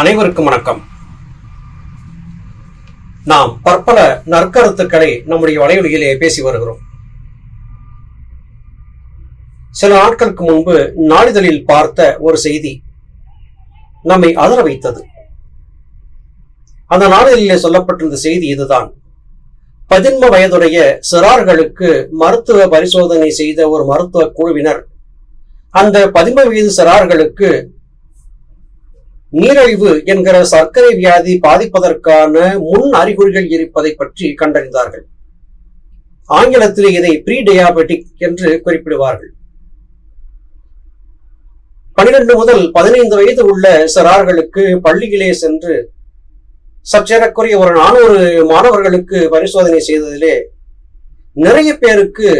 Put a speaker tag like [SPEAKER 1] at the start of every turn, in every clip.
[SPEAKER 1] அனைவருக்கும் வணக்கம். நாம் பற்பல நற்கருத்துக்களை நம்முடைய வலையொலியிலே பேசி வருகிறோம். சில நாட்களுக்கு முன்பு நாளிதழில் பார்த்த ஒரு செய்தி நம்மை அதர வைத்தது. அந்த நாளிதழிலே சொல்லப்பட்டிருந்த செய்தி இதுதான். பதின்ம வயதுடைய சிறார்களுக்கு மருத்துவ பரிசோதனை செய்த ஒரு மருத்துவ குழுவினர் அந்த பதின்ம வயது சிறார்களுக்கு நீரிழிவு என்கிற சர்க்கரை வியாதி பாதிப்பதற்கான முன் அறிகுறிகள் இருப்பதை பற்றி கண்டறிந்தார்கள். ஆங்கிலத்தில் இதை ப்ரீ டயாபெட்டிக் என்று குறிப்பிடுவார்கள். பனிரெண்டு முதல் பதினைந்து வயது உள்ள சிறார்களுக்கு பள்ளியிலே சென்று சற்றேறக்குறைய ஒரு நானூறு மாணவர்களுக்கு பரிசோதனை செய்ததிலே நிறைய பேருக்கு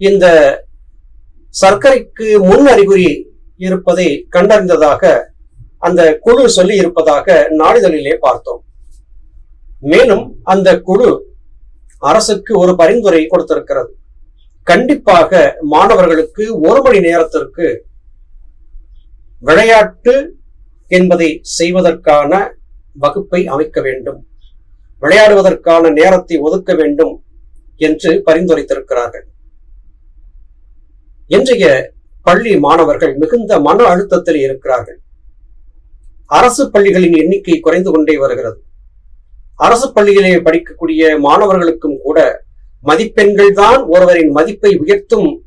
[SPEAKER 1] இந்த சர்க்கரைக்கு முன் அறிகுறி இருப்பதை கண்டறிந்ததாக அந்த குழு சொல்லி இருப்பதாக நாளிதழிலே பார்த்தோம். மேலும் அந்த குழு அரசுக்கு ஒரு பரிந்துரை கொடுத்திருக்கிறது. கண்டிப்பாக மாணவர்களுக்கு ஒரு மணி நேரத்திற்கு விளையாட்டு என்பதை செய்வதற்கான வகுப்பை அமைக்க வேண்டும். விளையாடுவதற்கான நேரத்தை ஒதுக்க வேண்டும் என்று பரிந்துரைத்திருக்கிறார்கள். இன்றைய பள்ளி மாணவர்கள் மிகுந்த மன அழுத்தத்தில் இருக்கிறார்கள். அரசு பள்ளிகளின் எண்ணிக்கை குறைந்து கொண்டே வருகிறது. அரசு பள்ளியிலே படிக்கக்கூடிய மாணவர்களுக்கும் கூட மதிப்பெண்கள் தான் ஒருவரின் மதிப்பை உயர்த்தும்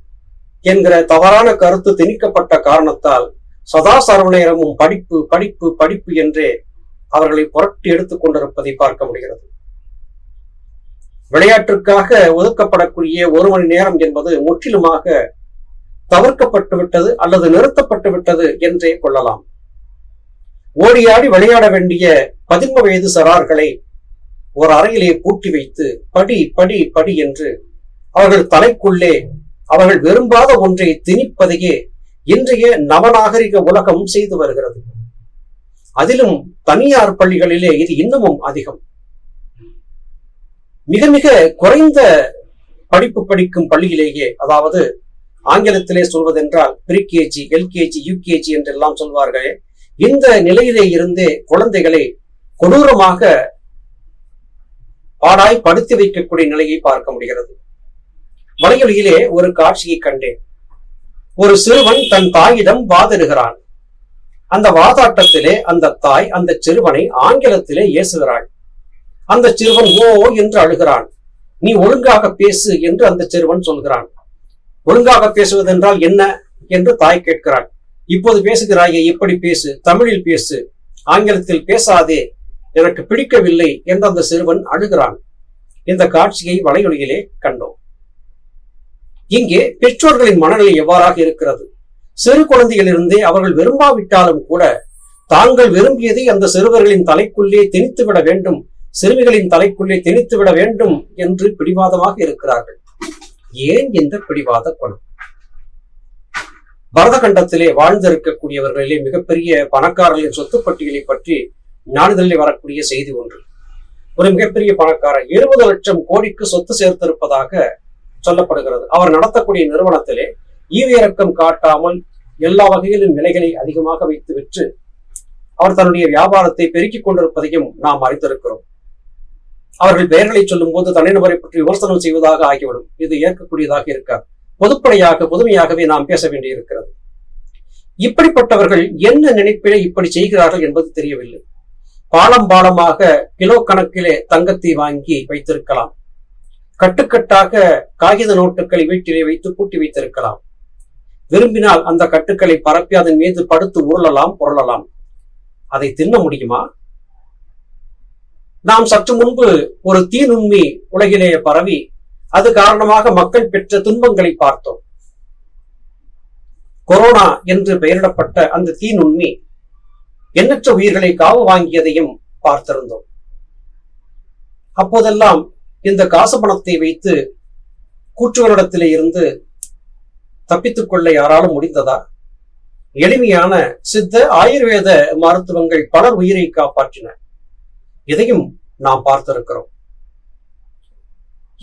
[SPEAKER 1] என்கிற தவறான கருத்து திணிக்கப்பட்ட காரணத்தால் சதா சர்வநேரமும் படிப்பு படிப்பு படிப்பு என்றே அவர்களை புரட்டி எடுத்துக் கொண்டிருப்பதை பார்க்க முடிகிறது. விளையாட்டிற்காக ஒதுக்கப்படக்கூடிய ஒரு மணி நேரம் என்பது முற்றிலுமாக தவிர்க்கப்பட்டு விட்டது அல்லது நிறுத்தப்பட்டு விட்டது என்றே கொள்ளலாம். ஓடியாடி விளையாட வேண்டிய பதின்ம வயது சரார்களை ஒரு அறையிலே பூட்டி வைத்து படி படி படி என்று அவர்கள் தலைக்குள்ளே அவர்கள் விரும்பாத ஒன்றை திணிப்பதையே இன்றைய நவநாகரிக உலகம் செய்து வருகிறது. அதிலும் தனியார் பள்ளிகளிலே இது இன்னமும் அதிகம். மிக மிக குறைந்த படிப்பு படிக்கும் பள்ளியிலேயே அதாவது ஆங்கிலத்திலே சொல்வதென்றால் ப்ரீகேஜி எல்கேஜி யூகேஜி என்றெல்லாம் சொல்வார்களே இந்த நிலையிலே இருந்தே குழந்தைகளை கொடூரமாக பாடாய் படுத்தி வைக்கக்கூடிய நிலையை பார்க்க முடிகிறது. வலையொலியிலே ஒரு காட்சியை கண்டேன். ஒரு சிறுவன் தன் தாயிடம் வாதிடுகிறான். அந்த வாதாட்டத்திலே அந்த தாய் அந்த சிறுவனை ஆங்கிலத்திலே ஏசுகிறாள். அந்த சிறுவன் ஓ என்று அழுகிறான். நீ ஒழுங்காக பேசு என்று அந்த சிறுவன் சொல்கிறான். ஒழுங்காக பேசுவதென்றால் என்ன? என்று தாய் கேட்கிறாள். இப்போது பேசுகிறாயே இப்படி பேசு தமிழில் பேசு ஆங்கிலத்தில் பேசாதே எனக்கு பிடிக்கவில்லை என்று அந்த சிறுவன் அழுகிறான். இந்த காட்சியை வலையொலியிலே கண்டோம். இங்கே பெற்றோர்களின் மனநிலை எவ்வாறாக இருக்கிறது? சிறு குழந்தையிலிருந்தே அவர்கள் விரும்பாவிட்டாலும் கூட தாங்கள் விரும்பியதை அந்த சிறுவர்களின் தலைக்குள்ளே திணித்துவிட வேண்டும் சிறுமிகளின் தலைக்குள்ளே திணித்துவிட வேண்டும் என்று பிடிவாதமாக இருக்கிறார்கள். ஏன் இந்த பிடிவாத குணம்? பரதகண்டத்திலே வாழ்ந்திருக்கக்கூடியவர்களிலே மிகப்பெரிய பணக்காரர்களின் சொத்து பட்டியலை பற்றி நாளிதழில் வரக்கூடிய செய்தி ஒன்று. ஒரு மிகப்பெரிய பணக்காரர் இருபது லட்சம் கோடிக்கு சொத்து சேர்த்திருப்பதாக சொல்லப்படுகிறது. அவர் நடத்தக்கூடிய நிறுவனத்திலே ஈவிறக்கம் காட்டாமல் எல்லா வகையிலும் விலைகளை அதிகமாக வைத்து விற்று அவர் தன்னுடைய வியாபாரத்தை பெருக்கிக் கொண்டிருப்பதையும் நாம் அறிந்திருக்கிறோம். அவர்கள் பெயர்களை சொல்லும் போது தனிநபரை பற்றி விமர்சனம் செய்வதாக ஆகிவிடும். இது ஏற்கக்கூடியதாக இருக்காது. பொதுப்படையாக புதுமையாகவே நாம் பேச வேண்டியிருக்கிறது. இப்படிப்பட்டவர்கள் என்ன நினைப்பிலே இப்படி செய்கிறார்கள் என்பது தெரியவில்லை. பாலம் பாலமாக கிலோ கணக்கிலே தங்கத்தை வாங்கி வைத்திருக்கலாம். கட்டுக்கட்டாக காகித நோட்டுகளை வீட்டிலே வைத்து பூட்டி வைத்திருக்கலாம். விரும்பினால் அந்த கட்டுக்களை பரப்பி அதன் மீது படுத்து உருளலாம் புரளலாம். அதை தின்ன முடியுமா? நாம் சற்று முன்பு ஒரு தீநுண்மி உலகிலேயே பரவி அது காரணமாக மக்கள் பெற்ற துன்பங்களை பார்த்தோம். கொரோனா என்று பெயரிடப்பட்ட அந்த தீநுண்மி எண்ணற்ற உயிர்களை காவு வாங்கியதையும் பார்த்திருந்தோம். அப்போதெல்லாம் இந்த காசு பணத்தை வைத்து கூற்றுகளிடத்திலே இருந்து தப்பித்துக் கொள்ள யாராலும் முடிந்ததா? எளிமையான சித்த ஆயுர்வேத மருத்துவங்கள் பலர் உயிரை காப்பாற்றின. இதையும் நாம் பார்த்திருக்கிறோம்.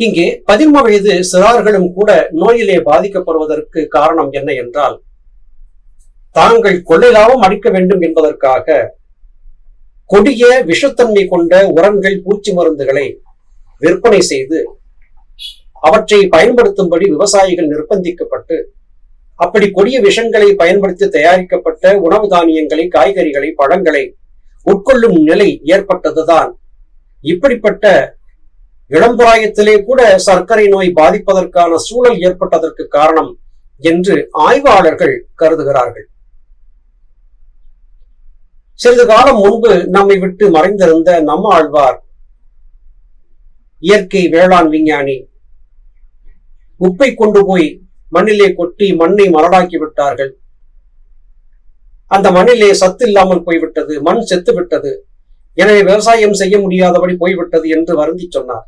[SPEAKER 1] இங்கே பதின்ம வயது சிறார்களும் கூட நோயிலே பாதிக்கப்படுவதற்கு காரணம் என்ன என்றால் தாங்கள் கொள்ளை லாபம் அடிக்க வேண்டும் என்பதற்காக கொடிய விஷத்தன்மை கொண்ட உரங்கள் பூச்சி மருந்துகளை விற்பனை செய்து அவற்றை பயன்படுத்தும்படி விவசாயிகள் நிர்பந்திக்கப்பட்டு அப்படி கொடிய விஷங்களை பயன்படுத்தி தயாரிக்கப்பட்ட உணவு தானியங்களை காய்கறிகளை பழங்களை உட்கொள்ளும் நிலை ஏற்பட்டதுதான் இப்படிப்பட்ட இளம்பிராயத்திலே கூட சர்க்கரை நோய் பாதிப்பதற்கான சூழல் ஏற்பட்டதற்கு காரணம் என்று ஆய்வாளர்கள் கருதுகிறார்கள். சிறிது காலம் முன்பு நம்மை விட்டு மறைந்திருந்த நம்ம ஆழ்வார் இயற்கை வேளாண் விஞ்ஞானி உப்பை கொண்டு போய் மண்ணிலே கொட்டி மண்ணை மரடாக்கி விட்டார்கள். அந்த மண்ணிலே சத்து இல்லாமல் போய்விட்டது மண் செத்து விட்டது எனவே விவசாயம் செய்ய முடியாதபடி போய்விட்டது என்று வருந்தி சொன்னார்.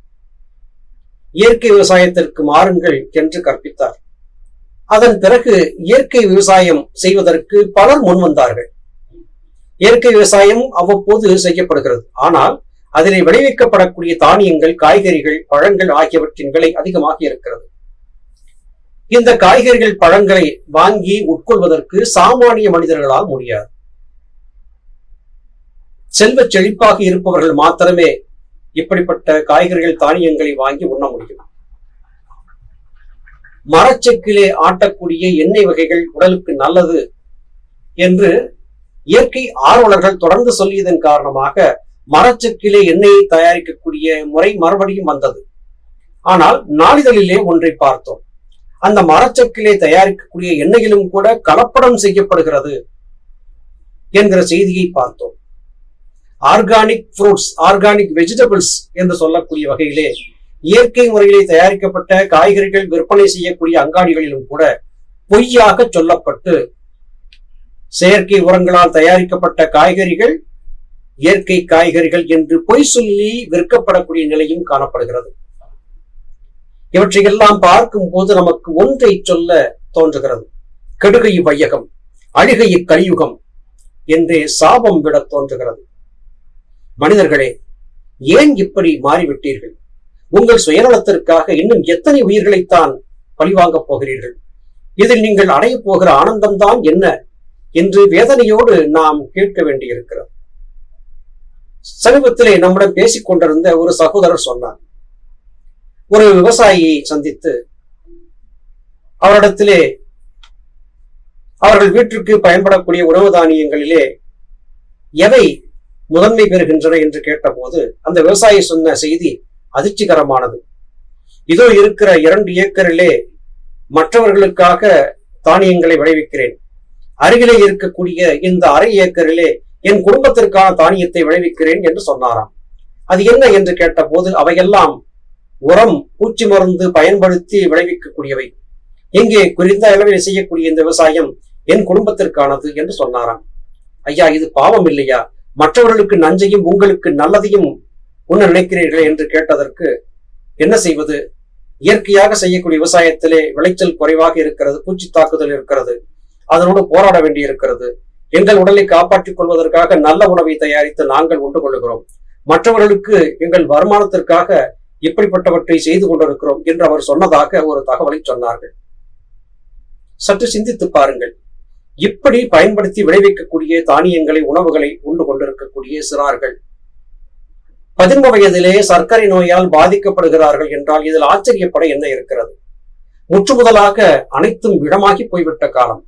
[SPEAKER 1] இயற்கை விவசாயத்திற்கு மாறுங்கள் என்று கற்பித்தார். அதன் பிறகு இயற்கை விவசாயம் செய்வதற்கு பலர் முன் வந்தார்கள். இயற்கை விவசாயம் அவ்வப்போது செய்யப்படுகிறது. ஆனால் அதிலே விளைவிக்கப்படக்கூடிய தானியங்கள் காய்கறிகள் பழங்கள் ஆகியவற்றின் விலை அதிகமாக இருக்கிறது. இந்த காய்கறிகள் பழங்களை வாங்கி உட்கொள்வதற்கு சாமானிய மனிதர்களால் முடியாது. செல்வ செழிப்பாக இருப்பவர்கள் மாத்திரமே இப்படிப்பட்ட காய்கறிகள் தானியங்களை வாங்கி உண்ண முடியும். மரச்செக்கிலே ஆட்டக்கூடிய எண்ணெய் வகைகள் உடலுக்கு நல்லது என்று இயற்கை ஆர்வலர்கள் தொடர்ந்து சொல்லியதன் காரணமாக மரச்செக்கிலே எண்ணெயை தயாரிக்கக்கூடிய முறை மறுபடியும் வந்தது. ஆனால் நாளிதழிலே ஒன்றை பார்த்தோம். அந்த மரச்செக்கிலே தயாரிக்கக்கூடிய எண்ணெயிலும் கூட கலப்படம் செய்யப்படுகிறது என்கிற செய்தியை பார்த்தோம். ஆர்கானிக் ஃப்ரூட்ஸ் ஆர்கானிக் வெஜிடபிள்ஸ் என்று சொல்லக்கூடிய வகையிலே இயற்கை முறையிலே தயாரிக்கப்பட்ட காய்கறிகள் விற்பனை செய்யக்கூடிய அங்காடிகளிலும் கூட பொய்யாக சொல்லப்பட்டு செயற்கை உரங்களால் தயாரிக்கப்பட்ட காய்கறிகள் இயற்கை காய்கறிகள் என்று பொய் சொல்லி விற்கப்படக்கூடிய நிலையும் காணப்படுகிறது. இவற்றையெல்லாம் பார்க்கும் போது நமக்கு ஒன்றை சொல்ல தோன்றுகிறது. கெடுகை வையகம் அழுகை கலியுகம் என்றே சாபம் விட தோன்றுகிறது. மனிதர்களே ஏன் இப்படி மாறிவிட்டீர்கள்? உங்கள் சுயநலத்திற்காக இன்னும் எத்தனை உயிர்களைத்தான் பழிவாங்கப் போகிறீர்கள்? இதில் நீங்கள் அடைய போகிற ஆனந்தம்தான் என்ன என்று வேதனையோடு நாம் கேட்க வேண்டியிருக்கிறது. சமீபத்திலே நம்முடன் பேசிக் கொண்டிருந்த ஒரு சகோதரர் சொன்னார். ஒரு விவசாயியை சந்தித்து அவரிடத்திலே அவர்கள் வீட்டிற்கு பயன்படக்கூடிய உணவு தானியங்களிலே எவை முதன்மை பெறுகின்றன என்று கேட்டபோது அந்த விவசாயி சொன்ன செய்தி அதிர்ச்சிகரமானது. இதோ இருக்கிற இரண்டு ஏக்கரிலே மற்றவர்களுக்காக தானியங்களை விளைவிக்கிறேன். அருகிலே இருக்கக்கூடிய இந்த அரை ஏக்கரிலே என் குடும்பத்திற்கான தானியத்தை விளைவிக்கிறேன் என்று சொன்னாராம். அது என்ன என்று கேட்டபோது அவையெல்லாம் உரம் பூச்சி மருந்து பயன்படுத்தி விளைவிக்கக்கூடியவை. இங்கே குறிந்த அளவில் செய்யக்கூடிய இந்த விவசாயம் என் குடும்பத்திற்கானது என்று சொன்னாராம். ஐயா இது பாவம் இல்லையா? மற்றவர்களுக்கு நஞ்சையும் உங்களுக்கு நல்லதையும் உண்ண நினைக்கிறீர்கள் என்று கேட்டதற்கு என்ன செய்வது? இயற்கையாக செய்யக்கூடிய விவசாயத்திலே விளைச்சல் குறைவாக இருக்கிறது பூச்சி தாக்குதல் இருக்கிறது அதனோடு போராட வேண்டி இருக்கிறது எங்கள் உடலை காப்பாற்றிக் கொள்வதற்காக நல்ல உணவை தயாரித்து நாங்கள் உண்டு கொள்ளுகிறோம். மற்றவர்களுக்கு எங்கள் வருமானத்திற்காக இப்படிப்பட்டவற்றை செய்து கொண்டிருக்கிறோம் என்று அவர் சொன்னதாக ஒரு தகவலை சொன்னார்கள். சற்று சிந்தித்து பாருங்கள். இப்படி பயன்படுத்தி விளைவிக்கக்கூடிய தானியங்களை உணவுகளை உண்டு கொண்டு சிறார்கள் பதின்ம வயதிலே சர்க்கரை நோயால் பாதிக்கப்படுகிறார்கள் என்றால் இதில் ஆச்சரியப்பட என்ன இருக்கிறது? முற்று முதலாக அனைத்தும் விடமாகி போய்விட்ட காலம்.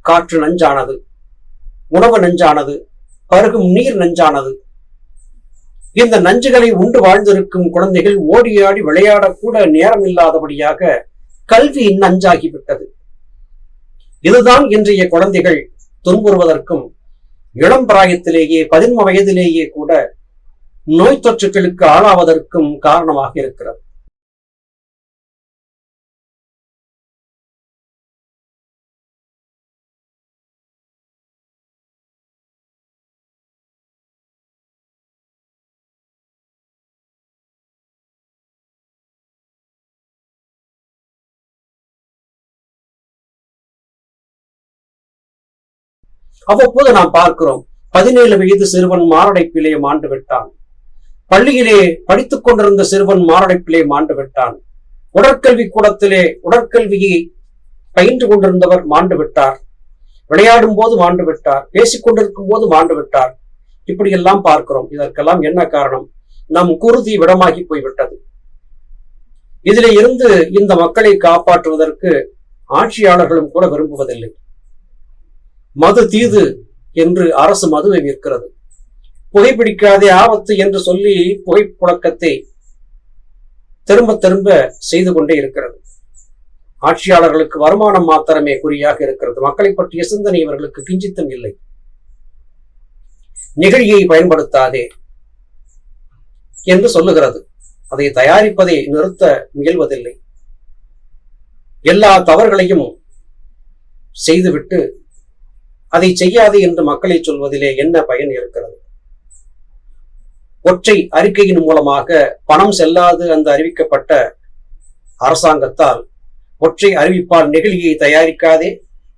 [SPEAKER 1] காற்று நஞ்சானது உணவு நஞ்சானது பருகும் நீர் நஞ்சானது. இந்த நஞ்சுகளை உண்டு வாழ்ந்திருக்கும் குழந்தைகள் ஓடியாடி விளையாடக்கூட நேரம் இல்லாதபடியாக கல்வி நஞ்சாகிவிட்டது. இதுதான் இன்றைய குழந்தைகள் துன்புறுவதற்கும் இளம் பிராயத்திலேயே பதின்ம வயதிலேயே கூட நோய் தொற்றுகளுக்கு ஆளாவதற்கும் காரணமாக இருக்கிறது. அவ்வப்போது நாம் பார்க்கிறோம் பதினேழு வயது சிறுவன் மாரடைப்பிலே மாண்டு விட்டான். பள்ளியிலே படித்துக் கொண்டிருந்த சிறுவன் மாரடைப்பிலே மாண்டு விட்டான். உடற்கல்வி கூடத்திலே உடற்கல்வியை பயின்று கொண்டிருந்தவர் மாண்டு விட்டார். விளையாடும் போது மாண்டு விட்டார். பேசிக் கொண்டிருக்கும் போது மாண்டு விட்டார். இப்படியெல்லாம் பார்க்கிறோம். இதற்கெல்லாம் என்ன காரணம்? நம் குருதி விடமாகி போய்விட்டது. இதிலே இருந்து இந்த மக்களை காப்பாற்றுவதற்கு ஆட்சியாளர்களும் கூட விரும்புவதில்லை. மது தீது என்று அரசு மதுவை விற்கிறது. புகைப்பிடிக்காதே ஆபத்து என்று சொல்லி புகைப்புழக்கத்தை திரும்ப திரும்ப செய்து கொண்டே இருக்கிறது. ஆட்சியாளர்களுக்கு வருமானம் மாத்திரமே குறியாக இருக்கிறது. மக்களை பற்றிய சிந்தனை இவர்களுக்கு கிஞ்சித்தம் இல்லை. நிகழியை பயன்படுத்தாதே என்று சொல்லுகிறது. அதை தயாரிப்பதை நிறுத்த முயல்வதில்லை. எல்லா தவறுகளையும் செய்துவிட்டு அதை செய்யாது என்று மக்களை சொல்வதிலே என்ன பயன் இருக்கிறது? ஒற்றை அறிக்கையின் மூலமாக பணம் செல்லாது அந்த அறிவிக்கப்பட்ட அரசாங்கத்தால் ஒற்றை அறிவிப்பால் நெகிழியை தயாரிக்காதே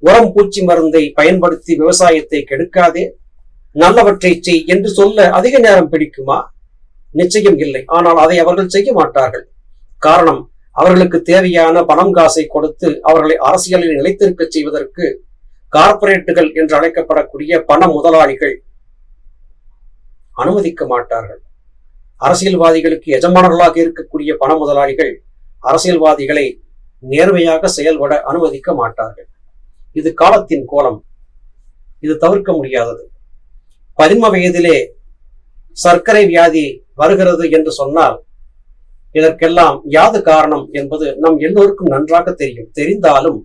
[SPEAKER 1] உரம் பூச்சி மருந்தை பயன்படுத்தி விவசாயத்தை கெடுக்காதே நல்லவற்றை செய் என்று சொல்ல அதிக நேரம் பிடிக்குமா? நிச்சயம் இல்லை. ஆனால் அதை அவர்கள் செய்ய மாட்டார்கள். காரணம் அவர்களுக்கு தேவையான பணம் காசை கொடுத்து அவர்களை அரசியலில் நிலைத்திருக்க செய்வதற்கு கார்பரேட்டுகள் என்று அழைக்கப்படக்கூடிய பண முதலாளிகள் அனுமதிக்க மாட்டார்கள். அரசியல்வாதிகளுக்கு எஜமானர்களாக இருக்கக்கூடிய பண முதலாளிகள் அரசியல்வாதிகளை நேர்மையாக செயல்பட அனுமதிக்க மாட்டார்கள். இது காலத்தின் கோலம். இது தவிர்க்க முடியாதது. பதின்ம வயதிலே சர்க்கரை வியாதி வருகிறது என்று சொன்னால் இதற்கெல்லாம் யாது காரணம் என்பது நம் எல்லோருக்கும் நன்றாக தெரியும். தெரிந்தாலும்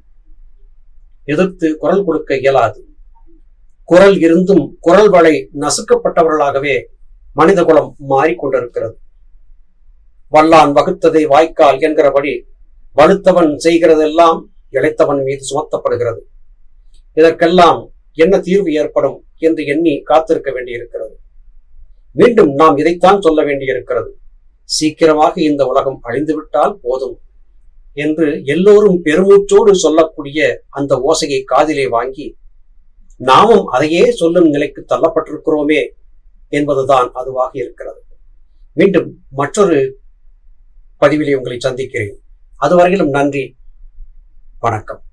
[SPEAKER 1] எதிர்த்து குரல் கொடுக்க இயலாது. குரல் இருந்தும் குரல் வளை நசுக்கப்பட்டவர்களாகவே மனித குலம் மாறிக்கொண்டிருக்கிறது. வல்லான் வகுத்ததை வாய்க்கால் என்கிறபடி வலுத்தவன் செய்கிறதெல்லாம் இழைத்தவன் மீது சுமத்தப்படுகிறது. இதற்கெல்லாம் என்ன தீர்வு ஏற்படும் என்று எண்ணி காத்திருக்க வேண்டியிருக்கிறது. மீண்டும் நாம் இதைத்தான் சொல்ல வேண்டியிருக்கிறது. சீக்கிரமாக இந்த உலகம் அழிந்துவிட்டால் போதும். என்று எல்லோரும் பெருமூச்சோடு சொல்லக்கூடிய அந்த ஓசையை காதிலே வாங்கி நாமும் அதையே சொல்லும் நிலைக்கு தள்ளப்பட்டிருக்கிறோமே என்பதுதான் அதுவாக இருக்கிறது. மீண்டும் மற்றொரு பதிவிலே உங்களை சந்திக்கிறேன். அதுவரையிலும் நன்றி. வணக்கம்.